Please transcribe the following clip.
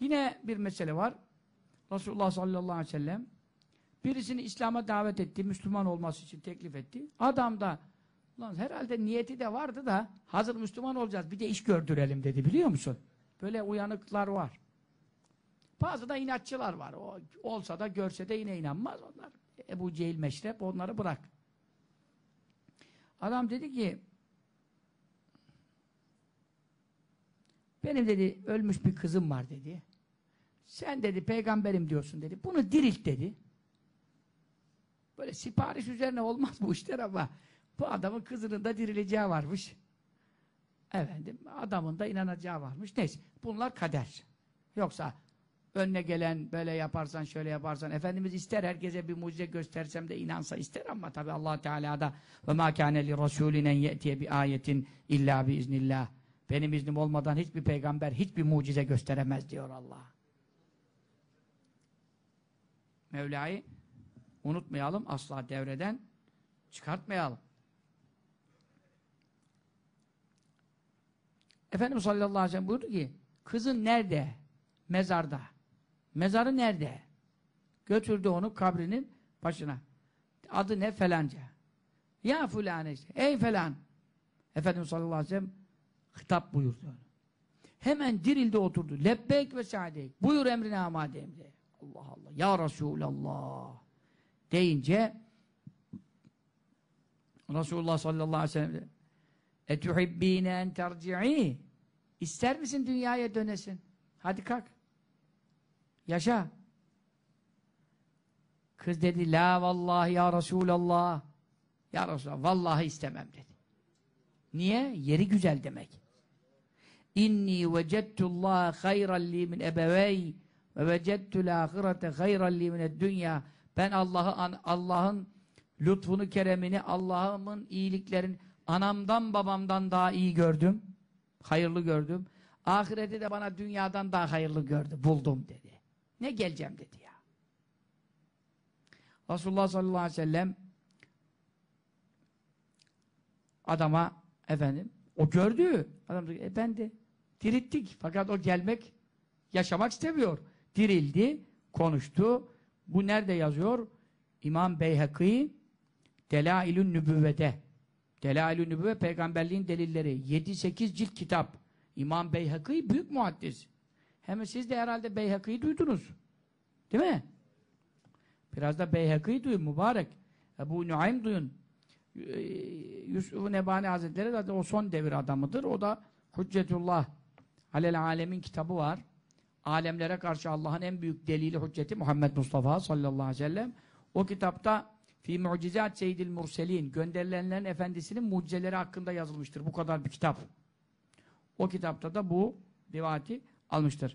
Yine bir mesele var. Resulullah sallallahu aleyhi ve sellem birisini İslam'a davet etti, Müslüman olması için teklif etti. Adam da Lan herhalde niyeti de vardı da hazır Müslüman olacağız bir de iş gördürelim dedi biliyor musun? Böyle uyanıklar var. Bazı da inatçılar var. O olsa da görse de yine inanmaz onlar. Ebu Cehil meşrep onları bırak. Adam dedi ki benim dedi ölmüş bir kızım var dedi. Sen dedi peygamberim diyorsun dedi. Bunu dirilt dedi. Böyle sipariş üzerine olmaz bu işler ama bu adamın kızının da dirileceği varmış. Efendim adamın da inanacağı varmış. Neyse bunlar kader. Yoksa önüne gelen böyle yaparsan şöyle yaparsan Efendimiz ister herkese bir mucize göstersem de inansa ister ama tabi allah Teala da ve ma kâne li rasûlinen ye'tiye bi ayetin illa bi iznillah benim iznim olmadan hiçbir peygamber hiçbir mucize gösteremez diyor Allah. Mevla'yı unutmayalım asla devreden çıkartmayalım. Efendimiz sallallahu aleyhi ve sellem buyurdu ki kızın nerede? Mezarda. Mezarı nerede? Götürdü onu kabrinin başına. Adı ne? Felanca. Ya fulane işte. Ey falan. Efendimiz sallallahu aleyhi ve sellem hitap buyurdu. Hemen dirildi oturdu. Lebbeyk ve saadeyk. Buyur emrine amadeyim de. Allah Allah. Ya Resulallah. Deyince Resulullah sallallahu aleyhi ve sellem de Etuhibbine en terci'i İster misin dünyaya dönesin? Hadi kalk. Yaşa. Kız dedi la vallahi ya Resulallah. Ya Resulallah vallahi istemem dedi. Niye? Yeri güzel demek. İnni vecettullah hayran li min ebevey ve vecettul ahirete hayran li mined dünya. Ben Allah'ı Allah'ın lütfunu, keremini, Allah'ımın iyiliklerini anamdan babamdan daha iyi gördüm. Hayırlı gördüm. Ahireti de bana dünyadan daha hayırlı gördü. Buldum dedi. Ne geleceğim dedi ya. Resulullah sallallahu aleyhi ve sellem adama efendim o gördü. Adam dedi, e ben de dirilttik. Fakat o gelmek yaşamak istemiyor. Dirildi, konuştu. Bu nerede yazıyor? İmam Beyhakî Delailün Nübüvvede Delailün Nübüvve peygamberliğin delilleri 7-8 cilt kitap. İmam Beyhakî büyük muhaddis. Hem siz de herhalde Beyhakî'yi duydunuz. Değil mi? Biraz da Beyhakî'yi duyun mübarek. Ebu Nuaym duyun. Yusuf Nebani Hazretleri zaten o son devir adamıdır. O da Hüccetullah Alel Alemin kitabı var. Alemlere karşı Allah'ın en büyük delili hücceti Muhammed Mustafa sallallahu aleyhi ve sellem. O kitapta Fi Mucizat Seyyidil Murselin gönderilenlerin efendisinin mucizeleri hakkında yazılmıştır. Bu kadar bir kitap. O kitapta da bu rivayeti almıştır.